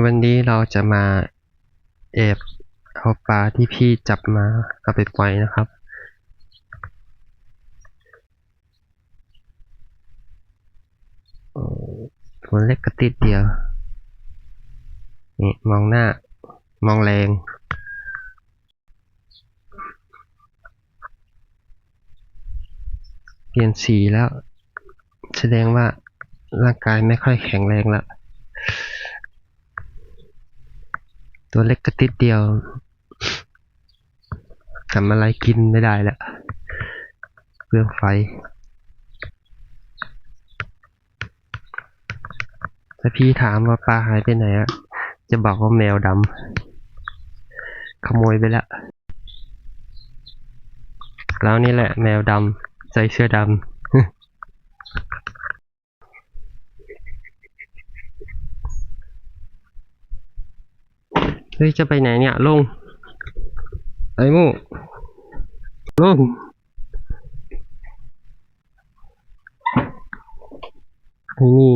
วันนี้เราจะมาแอบเอาปลาที่พี่จับมาเอาไปปล่อยนะครับ ตัวเล็กกระติดเดียว นี่มองหน้า มองแรงเปลี่ยนสีแล้ว แสดงว่าร่างกายไม่ค่อยแข็งแรงแล้ว ตัวเล็กกระติดเดียวทำอะไรกินไม่ได้แล้วเปลืองไฟถ้าพี่ถามว่าปลาหายไปไหนอะจะบอกว่าแมวดำขโมยไปแล้วแล้วนี่แหละแมวดำใส่เสื้อดำ เฮ้ย จะไปไหนเนี่ย ลง ไอ้หมูลง นี่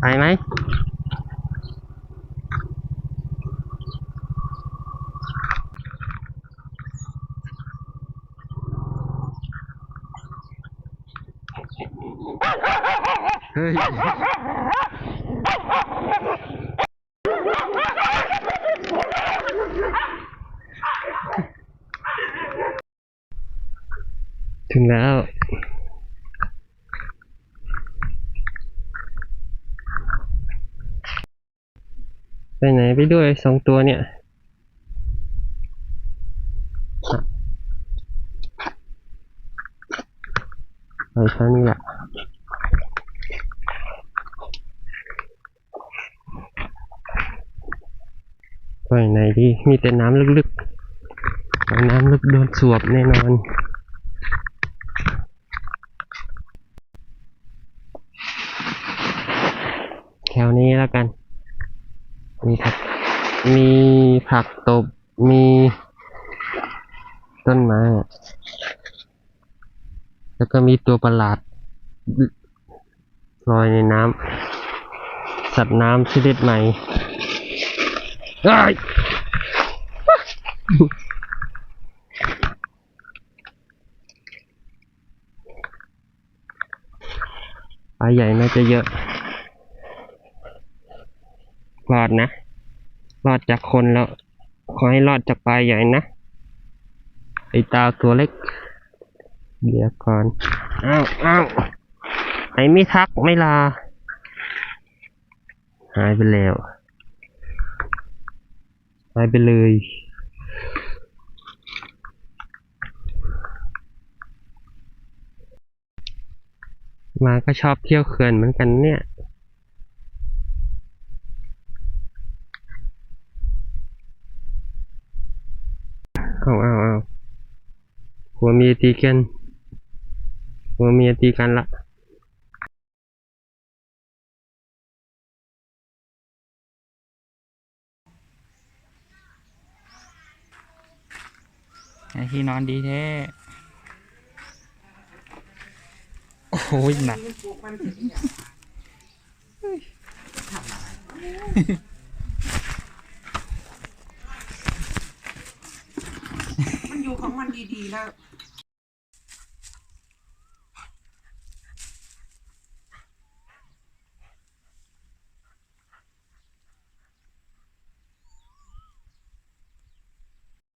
ไปไหม เฮ้ยถึงแล้วไปไหนไปด้วยสองตัวเนี่ยไปเท่านี้แหละ ไปไหนดีมีแต่น้ำลึกๆ น้ำลึกโดนสวบแน่นอนแถวนี้แล้วกัน มีผักมีผักตบ มีต้นไม้ แล้วก็มีตัวประหลาดลอยในน้ำสัตว์น้ำชนิดใหม่ เอ้ยปลาใหญ่น่าจะเยอะรอดนะ รอดจากคนแล้ว ขอให้รอดจากปลาใหญ่นะ ไอตาตัวเล็ก เดี๋ยวก่อน อ้าวอ้าวไอไม่ทักไม่ลา หายไปแล้ว หายไปเลย มาก็ชอบเที่ยวเขื่อนเหมือนกันเนี่ยเอาเอาเอาหัวเมียตีกันหัวเมียตีกันละ ไอ้ที่นอนดีแท้ โอ้โหหนักมันอยู่ของมันดีๆแล้ว